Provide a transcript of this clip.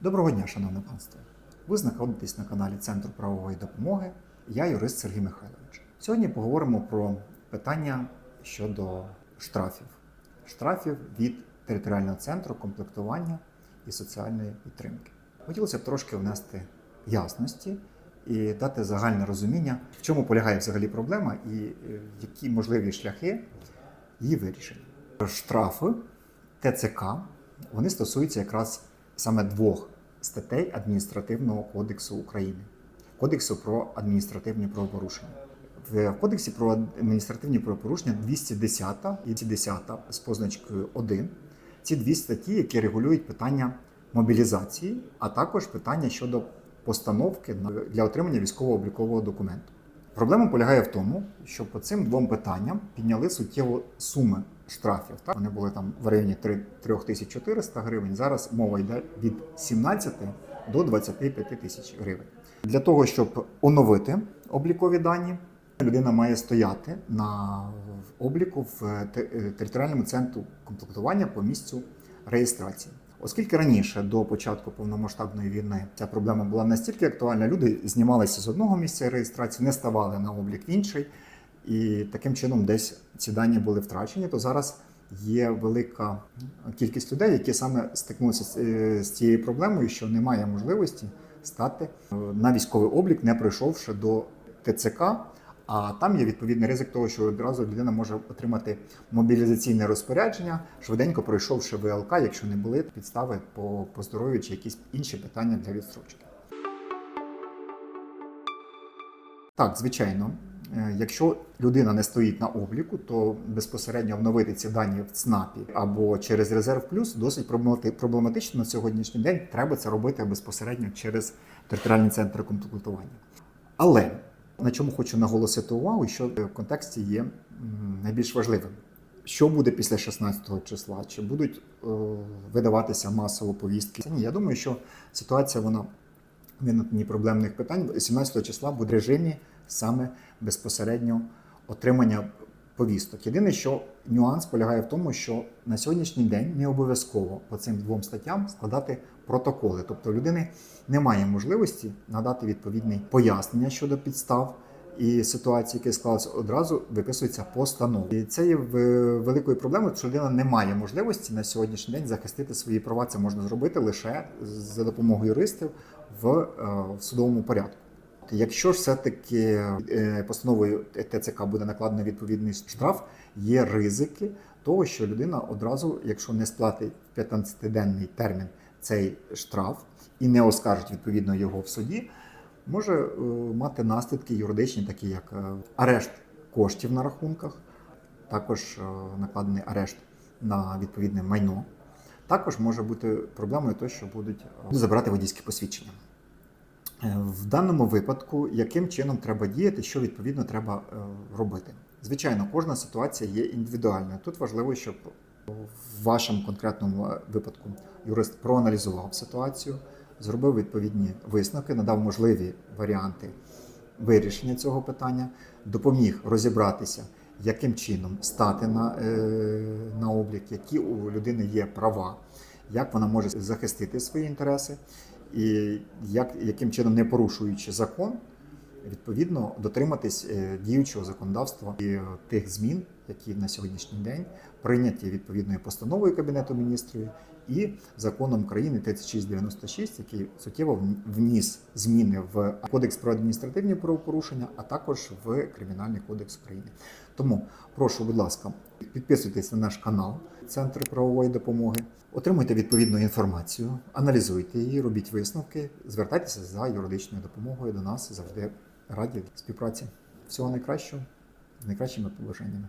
Доброго дня, шановне панство! Ви знаходитесь на каналі Центру правової допомоги. Я юрист Сергій Михайлович. Сьогодні поговоримо про питання щодо штрафів. Штрафів від територіального центру комплектування і соціальної підтримки. Хотілося б трошки внести ясності і дати загальне розуміння, в чому полягає взагалі проблема і е, які можливі шляхи її вирішення. Штрафи ТЦК вони стосуються якраз саме двох статей Адміністративного кодексу України Кодексу про адміністративні правопорушення. В кодексі про адміністративні правопорушення 210 і 210 з позначкою 1. Ці дві статті, які регулюють питання мобілізації, а також питання щодо постановки для отримання військово-облікового документу. Проблема полягає в тому, що по цим двом питанням підняли суттєво суми штрафів. Так? Вони були там в районі 3 3400 гривень. Зараз мова йде від 17 до 25 тисяч гривень. Для того, щоб оновити облікові дані, людина має стояти на обліку в е, територіальному центру комплектування по місцю реєстрації. Оскільки раніше до початку повномасштабної війни ця проблема була настільки актуальна, люди знімалися з одного місця реєстрації, не ставали на облік інший, і таким чином десь ці дані були втрачені, то зараз є велика кількість людей, які саме стикнулися з, е, цією проблемою, що немає можливості стати е, на військовий облік, не пройшовши до ТЦК. А там є відповідний ризик того, що одразу людина може отримати мобілізаційне розпорядження, швиденько пройшовши ВЛК, якщо не були підстави по, по здоров'ю чи якісь інші питання для відстрочки. Так, звичайно, якщо людина не стоїть на обліку, то безпосередньо обновити ці дані в ЦНАПі або через резерв плюс досить проблематично на сьогоднішній день. Треба це робити безпосередньо через територіальні центри комплектування. Але на чому хочу наголосити увагу, що в контексті є найбільш важливим. Що буде після 16 числа? Чи будуть е, видаватися масово повістки? Ні, я думаю, що ситуація вона виникнення проблемних питань 17 числа буде в режимі саме безпосередньо отримання повісток. Єдине, що нюанс полягає в тому, що на сьогоднішній день не обов'язково по цим двом статтям складати протоколи. Тобто людини немає можливості надати відповідне пояснення щодо підстав. І ситуації, які склалися, одразу виписується постанова. І це є великою проблемою, що людина не має можливості на сьогоднішній день захистити свої права. Це можна зробити лише за допомогою юристів в, е, судовому порядку. Якщо ж все-таки е, постановою ТЦК буде накладено відповідний штраф, є ризики того, що людина одразу, якщо не сплатить в 15-денний термін цей штраф і не оскаржить відповідно його в суді, може е, мати наслідки юридичні, такі як е, арешт коштів на рахунках, також накладений арешт на відповідне майно. Також може бути проблемою те, що будуть забирати водійське посвідчення. Е, В даному випадку, яким чином треба діяти, що відповідно треба е, робити? Звичайно, кожна ситуація є індивідуальною. Тут важливо, щоб в вашому конкретному е, випадку юрист проаналізував ситуацію, зробив відповідні висновки, надав можливі варіанти вирішення цього питання, допоміг розібратися, яким чином стати на, на облік, які у людини є права, як вона може захистити свої інтереси, і як, яким чином, не порушуючи закон, відповідно дотриматись е, діючого законодавства і е, тих змін, які на сьогоднішній день прийняті відповідною постановою Кабінету міністрів і законом країни 3696, який суттєво вніс зміни в Кодекс про адміністративні правопорушення, а також в Кримінальний кодекс України. Тому прошу, будь ласка, підписуйтесь на наш канал Центр правової допомоги, отримуйте відповідну інформацію, аналізуйте її, робіть висновки, звертайтеся за юридичною допомогою до нас завжди раді співпраці. Всього найкращого, з найкращими побажаннями.